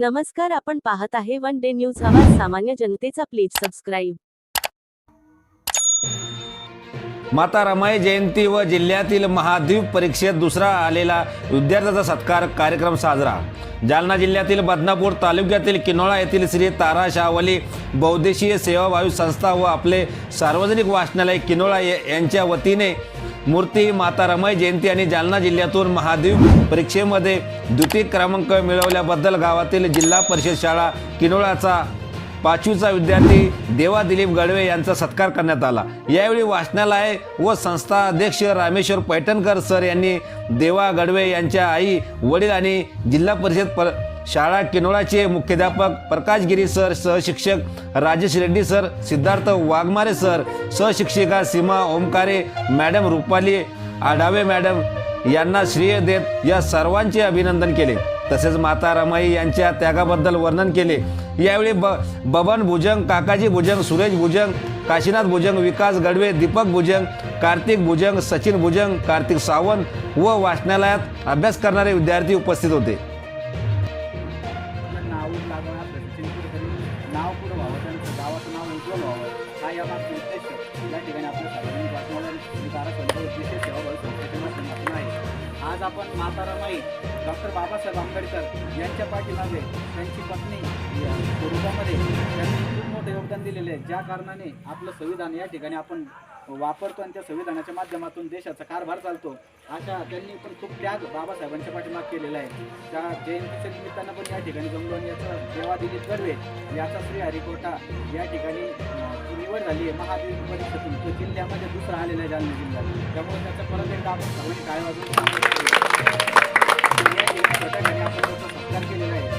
नमस्कार आपण पाहत आहे वन डे न्यूज. आवाज सामान्य जनतेचा प्लीज सबस्क्राईब. माता रमाई जयंती व जिल्ह्यातील महाद्वीप परीक्षेत दुसरा आलेला विद्यार्थ्याचा सत्कार कार्यक्रम साजरा. जालना जिल्ह्यातील बदनापूर तालुक्यातील किनोळा येथील श्री तारा शाहवली बौद्देशीय सेवाभावी संस्था व आपले सार्वजनिक वाचनालय किनोळा यांच्या वतीने मूर्ती माता रमाई जयंती आणि जालना जिल्ह्यातून महाद्वीप परीक्षेमध्ये द्वितीय क्रमांक मिळवल्याबद्दल गावातील जिल्हा परिषद शाळा किनोळाचा पाचवीचा विद्यार्थी देवा दिलीप गडवे यांचा सत्कार करण्यात आला. यावेळी वाचनालय व संस्था अध्यक्ष रामेश्वर पैठणकर सर यांनी देवा गडवे यांच्या आई वडील आणि जिल्हा परिषद पर शाळा किनोळाचे मुख्याध्यापक प्रकाशगिरी सर सहशिक्षक राजेश रेड्डी सर सिद्धार्थ वाघमारे सर सहशिक्षिका सीमा ओमकारे मॅडम रुपाली आढावे मॅडम यांना श्रेय देत या सर्वांचे अभिनंदन केले. तसेच माता रमाई यांच्या त्यागाबद्दल वर्णन केले. यावेळी ब बबन भुजंग काकाजी भुजंग सुरेश भुजंग काशीनाथ भुजंग विकास गडवे दीपक भुजंग कार्तिक भुजंग सचिन भुजंग कार्तिक सावंत व वाचनालयात अभ्यास करणारे विद्यार्थी उपस्थित होते. व्हावं उद्देश या ठिकाणी आपल्या सार्वजनिक वाचनालय विशेष सेवाभावी संस्थेच्या माध्यमातून आहे. आज आपण माता रमाई डॉक्टर बाबासाहेब आंबेडकर यांच्या पाठीमागे त्यांची पत्नी स्वरूपामध्ये त्यांनी खूप मोठं योगदान दिलेलं आहे. ज्या कारणाने आपलं संविधान या ठिकाणी आपण वापरतो आणि त्या संविधानाच्या माध्यमातून देशाचा कारभार चालतो अशा त्यांनी पण खूप त्याग बाबासाहेबांच्या पाठीमाग केलेला आहे. त्या जयंतीच्या निमित्तानं पण या ठिकाणी जमलो आणि याचं देवादिली कर्वे याचा श्री हरिकोटा या ठिकाणी निवड झाली आहे. महादेव परीक्षेतून तो जिल्ह्यामध्ये दुसरा आलेला आहे जालना जिल्ह्यात. त्यामुळे त्याचं परत एकदा आपण सर्वांनी काय वाजून